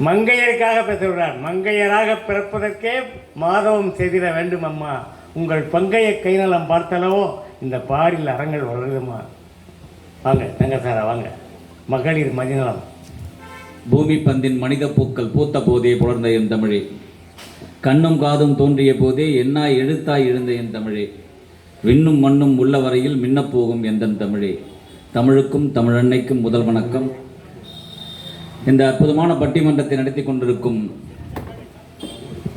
மங்கையருக்காக பேசுகிறார். மங்கையராக பிறப்பதற்கே மாதவம் செய்திட வேண்டும் அம்மா. உங்கள் பங்கைய கைநலம் பார்த்தளவோ இந்த பாரில் அறங்கள் வளருதுமா? வாங்க தங்கசாரா வாங்க. மகளிர் மதிநலம். பூமி பந்தின் மனித பூக்கள் பூத்த போதே புலர்ந்த என் தமிழே. கண்ணும் காதும் தோன்றிய போதே என்னாய் எழுத்தாய் எழுந்த என் தமிழே. விண்ணும் மண்ணும் உள்ள வரையில் மின்னப்போகும் எந்தன் தமிழே. தமிழுக்கும் தமிழன்னைக்கும் முதல் வணக்கம். இந்த அற்புதமான பட்டிமன்றத்தை நடத்தி கொண்டிருக்கும்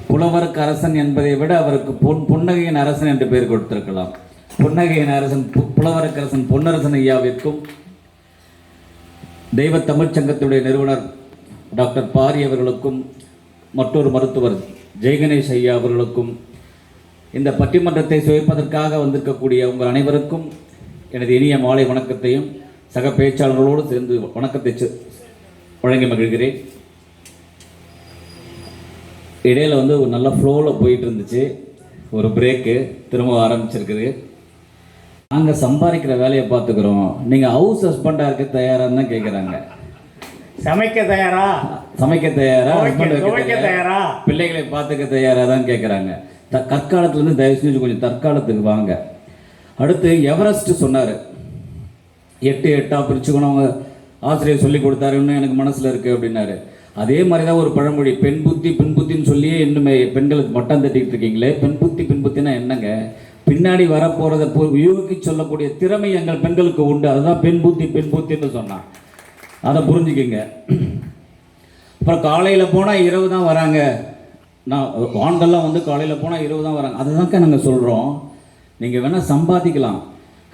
புலவருக்கு அரசன் என்பதை விட அவருக்கு பொன் புன்னகையின் அரசன் என்று பெயர் கொடுத்திருக்கலாம். புன்னகையின் அரசன் புலவருக்கு அரசன் பொன்னரசன் ஐயாவிற்கும் தெய்வ தமிழ்ச்சங்கத்துடைய நிறுவனர் டாக்டர் பாரி அவர்களுக்கும் மற்றொரு மருத்துவர் ஜெயகணேஷ் ஐயா அவர்களுக்கும் இந்த பட்டிமன்றத்தை சுவைப்பதற்காக வந்திருக்கக்கூடிய உங்கள் அனைவருக்கும் எனது இனிய மாலை வணக்கத்தையும் சக பேச்சாளர்களோடு சேர்ந்து வணக்கத்தை வழங்கி மகிழ்கிறேன் இடையில வந்து ஒரு நல்ல ஃப்ளோவில் போயிட்டு இருந்துச்சு ஒரு பிரேக்கு திரும்ப ஆரம்பிச்சிருக்குது. நாங்கள் சம்பாதிக்கிற வேலையை பார்த்துக்கிறோம். நீங்கள் ஹவுஸ் ஹஸ்பண்டாக இருக்க தயாரான்னு தான் கேட்குறாங்க சமைக்க தயாரா? சமைக்க தயாரா? தயாரா? பிள்ளைகளை பார்த்துக்க தயாரா தான் கேட்குறாங்க த கற்காலத்துலேருந்து தயவு செஞ்சு கொஞ்சம் தற்காலத்துக்கு வாங்க. அடுத்து எவரெஸ்ட் சொன்னார். எட்டு எட்டா பிரிச்சுக்கணும் அவங்க. ஆசிரியர் சொல்லி கொடுத்தாரு இன்னும் எனக்கு மனசில் இருக்குது அப்படின்னாரு. அதே மாதிரி தான் ஒரு பழமொழி பெண் புத்தி பின் புத்தின்னு சொல்லியே இன்னுமே பெண்களுக்கு மட்டம் தட்டிக்கிட்டு இருக்கீங்களே பெண் புத்தி பின் புத்தினா என்னங்க? பின்னாடி வரப்போகிறத யூகிக்கு சொல்லக்கூடிய திறமை எங்கள் பெண்களுக்கு உண்டு. அதுதான் பெண் புத்தி பெண் புத்தின்னு சொன்னான். அதை புரிஞ்சுக்கிங்க. அப்புறம் காலையில் போனால் இரவு தான் வராங்க. நான் ஆண்கள்லாம் வந்து காலையில் போனால் இரவு தான் வராங்க. அதுதான்க்கா நாங்கள் சொல்கிறோம் நீங்கள் வேணால் சம்பாதிக்கலாம்.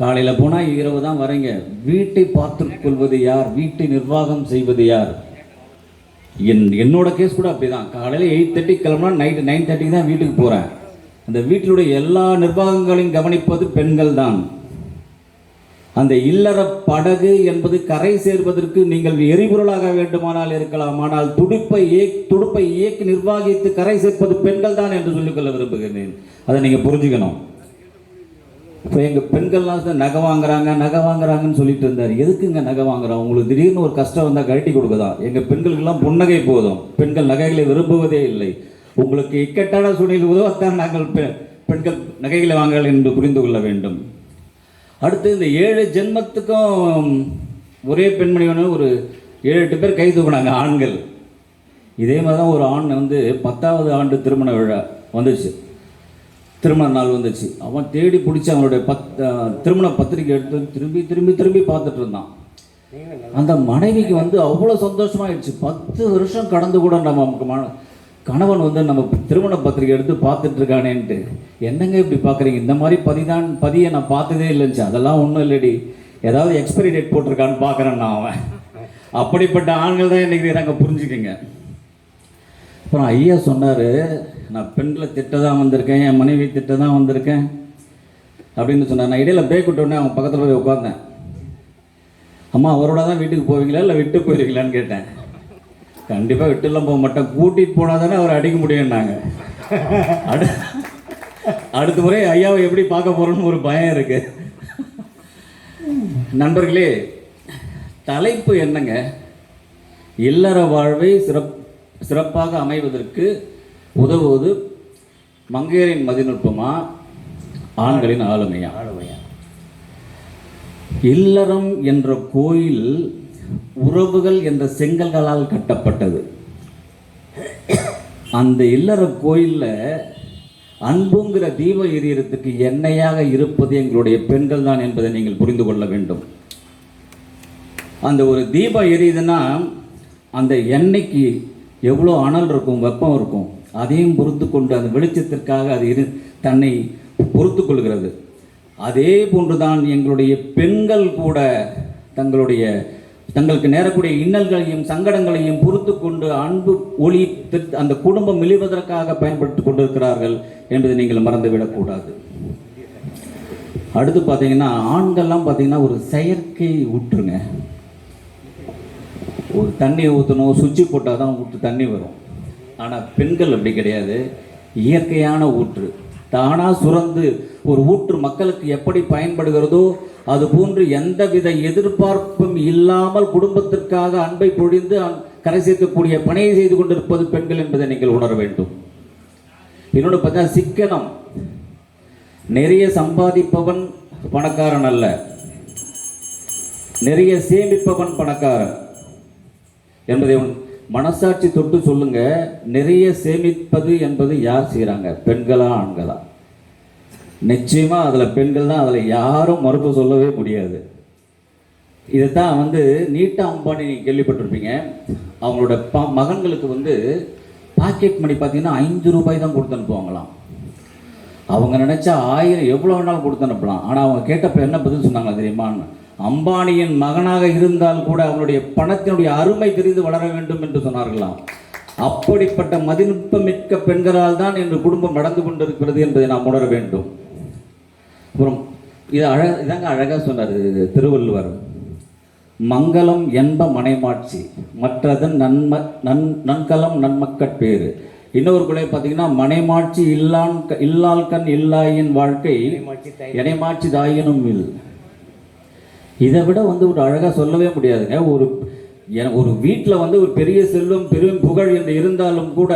காலையில் போனால் இரவு தான் வரீங்க. வீட்டை பார்த்து கொள்வது யார்? வீட்டை நிர்வாகம் செய்வது யார்? என் என்னோட கேஸ் கூட அப்படிதான். காலையில் எயிட் தேர்ட்டி கிளம்புனா நைட்டு நைன் தேர்ட்டிக்கு தான் வீட்டுக்கு போகிறேன் அந்த வீட்டிலுடைய எல்லா நிர்வாகங்களையும் கவனிப்பது பெண்கள் தான். அந்த இல்லற படகு என்பது கரை சேர்வதற்கு நீங்கள் எரிபொருளாக வேண்டுமானால் இருக்கலாம். ஆனால் துடுப்பை இயக் துடுப்பை இயக்கி நிர்வாகித்து கரை சேர்ப்பது பெண்கள் தான் என்று சொல்லிக்கொள்ள விரும்புகிறேன். அதை நீங்கள் புரிஞ்சுக்கணும். இப்போ எங்கள் பெண்கள்லாம் சார் நகை வாங்குறாங்க நகை வாங்குறாங்கன்னு சொல்லிட்டு இருந்தார். எதுக்குங்க நகை வாங்குறோம் உங்களுக்கு திடீர்னு ஒரு கஷ்டம் வந்தால் கழட்டி கொடுக்குதான். எங்கள் பெண்களுக்கெல்லாம் புன்னகை போதும். பெண்கள் நகைகளை விரும்புவதே இல்லை. உங்களுக்கு இக்கட்டான சூழ்நிலை உதவத்தான் நாங்கள் பெ- பெண்கள் நகைகளை வாங்கல் என்று புரிந்து கொள்ள வேண்டும். அடுத்து இந்த ஏழு ஜென்மத்துக்கும் ஒரே பெண்மணி ஒன்று ஒரு ஏழு எட்டு பேர் கை தூக்குனாங்க ஆண்கள். இதே மாதிரி தான் ஒரு ஆண் வந்து பத்தாவது ஆண்டு திருமண விழா வந்துச்சு. திருமண நாள் வந்துச்சு. அவன் தேடி பிடிச்சி அவனுடைய பத் திருமண பத்திரிக்கை எடுத்து திரும்பி திரும்பி திரும்பி பார்த்துட்டு இருந்தான். அந்த மனைவிக்கு வந்து அவ்வளோ சந்தோஷமாயிடுச்சு. பத்து வருஷம் கடந்து கூட நம்ம நமக்கு மன கணவன் வந்து நம்ம திருமண பத்திரிக்கை எடுத்து பார்த்துட்டு இருக்கானேன்ட்டு. என்னங்க இப்படி பார்க்குறீங்க? இந்த மாதிரி பதிதான் பதியை நான் பார்த்ததே இல்லைச்சு அதெல்லாம் ஒன்றும் இல்லடி. ஏதாவது எக்ஸ்பைரி டேட் போட்டிருக்கான்னு பார்க்குறேன் நான் அவன். அப்படிப்பட்ட ஆண்கள் தான் இன்னைக்கு நாங்கள் புரிஞ்சுக்கோங்க. அப்புறம் ஐயா சொன்னார் நான் பெண்களை திட்ட தான் வந்திருக்கேன் என் மனைவி திட்ட தான் வந்திருக்கேன் அப்படின்னு சொன்னார். நான் இடையில பிரேக் விட்டோடனே அவங்க பக்கத்தில் போய் உட்காந்தேன் அம்மா அவரோட தான் வீட்டுக்கு போவீங்களா இல்லை விட்டு போயிருக்கீங்களான்னு கேட்டேன். கண்டிப்பாக விட்டுலாம் போக மாட்டேன். கூட்டிகிட்டு போனால் தானே அவரை அடிக்க முடியும்னாங்க. அடு அடுத்த முறை ஐயாவை எப்படி பார்க்க போகிறோன்னு ஒரு பயம் இருக்கு. நண்பர்களே தலைப்பு என்னங்க? இல்லற வாழ்வை சிறப்பு சிறப்பாக அமைவதற்கு உதவுவது மங்கையரின் மதிநுட்பமா? ஆண்களின் ஆளுமையா? ஆளுமையா? இல்லறம் என்ற கோயில் உறவுகள் என்ற செங்கல்களால் கட்டப்பட்டது. அந்த இல்லற கோயில்ல அன்புங்கிற தீப எரியறதுக்கு எண்ணெயாக இருப்பது எங்களுடைய பெண்கள் தான் என்பதை நீங்கள் புரிந்து கொள்ள வேண்டும். அந்த ஒரு தீபம் எரியுதுன்னா அந்த எண்ணெய்க்கு எவ்வளோ அனல் இருக்கும் வெப்பம் இருக்கும் அதையும் பொறுத்து கொண்டு அந்த வெளிச்சத்திற்காக அது இரு தன்னை பொறுத்து கொள்கிறது. அதே போன்றுதான் எங்களுடைய பெண்கள் கூட தங்களுடைய தங்களுக்கு நேரக்கூடிய இன்னல்களையும் சங்கடங்களையும் பொறுத்து கொண்டு அன்பு ஒளி அந்த குடும்பம் மெலிவதற்காக பயன்படுத்தி கொண்டிருக்கிறார்கள் என்பதை நீங்கள் மறந்துவிடக்கூடாது அடுத்து பார்த்தீங்கன்னா ஆண்கள்லாம் பார்த்தீங்கன்னா ஒரு செயற்கை ஊற்றுங்க ஒரு தண்ணி ஊற்றணும் சுவிட்சு போட்டால் தான் ஊற்று தண்ணி வரும். ஆனால் பெண்கள் அப்படி கிடையாது. இயற்கையான ஊற்று. தானாக சுரந்து ஒரு ஊற்று மக்களுக்கு எப்படி பயன்படுகிறதோ அது போன்று எந்தவித எதிர்பார்ப்பும் இல்லாமல் குடும்பத்திற்காக அன்பை பொழிந்து அன்- கரை சேர்க்கக்கூடிய பணியை செய்து கொண்டிருப்பது பெண்கள் என்பதை நீங்கள் உணர வேண்டும். இன்னொன்று பார்த்தா சிக்கனம். நிறைய சம்பாதிப்பவன் பணக்காரன் அல்ல. நிறைய சேமிப்பவன் பணக்காரன். என்பதை மனசாட்சி தொட்டு சொல்லுங்க. நிறைய சேமிப்பது என்பது யார் செய்கிறாங்க பெண்களா ஆண்களா? நிச்சயமாக அதில் பெண்கள் தான் அதில் யாரும் மறுப்பு சொல்லவே முடியாது. இதைத்தான் வந்து நீட்டா அம்பானி நீங்கள் கேள்விப்பட்டிருப்பீங்க. அவங்களோட ப மகன்களுக்கு வந்து பாக்கெட் மணி பார்த்தீங்கன்னா ஐந்து ரூபாய் தான் கொடுத்து அனுப்புவாங்களாம். அவங்க நினச்சா ஆயிரம் எவ்வளோ வேணாலும் கொடுத்து அனுப்பலாம். ஆனால் அவங்க கேட்டப்ப என்ன பதில் சொன்னாங்களா தெரியுமான்னு? அம்பானியின் மகனாக இருந்தால் கூட அவனுடைய பணத்தினுடைய அருமை தெரிந்து வளர வேண்டும் என்று சொன்னார்களாம். அப்படிப்பட்ட மதிநுட்பமிக்க பெண்களால் தான் இன்று குடும்பம் நடந்து கொண்டிருக்கிறது என்பதை நாம் உணர வேண்டும். அப்புறம் இது அழக இதாங்க அழகாக சொன்னார் திருவள்ளுவர். மங்களம் என்ப மனைமாட்சி மற்றதன் நன்ம நன் நன்கலம் நன்மக்கட்பேறு இன்னொரு குலை பார்த்தீங்கன்னா மனைமாட்சி இல்லான் இல்லால் கண் இல்லாயின் வாழ்க்கை இணைமாட்சி தாயினும் இல். இதை விட வந்து ஒரு அழகாக சொல்லவே முடியாதுங்க. ஒரு என- ஒரு வீட்டில் வந்து ஒரு பெரிய செல்வம் பெரும் புகழ் என்று இருந்தாலும் கூட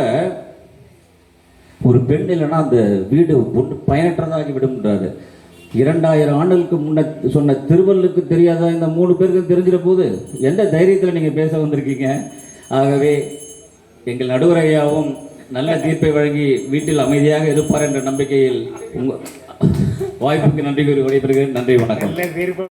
ஒரு பெண் இல்லைன்னா அந்த வீடு ஒன்று பயனற்றதாகி விடும்ன்றாரு இரண்டாயிரம் ஆண்டுகளுக்கு முன்ன சொன்ன திருவள்ளுக்கு தெரியாதா? இந்த மூணு பேருக்கு தெரிஞ்சிட போது எந்த தைரியத்தில் நீங்கள் பேச வந்திருக்கீங்க? ஆகவே எங்கள் நடுவரையாவும் நல்ல தீர்ப்பை வழங்கி வீட்டில் அமைதியாக இருப்பார் என்ற நம்பிக்கையில் உங்கள் வாய்ப்புக்கு நன்றி கூறி விடைபெறுகிறேன். நன்றி வணக்கம்.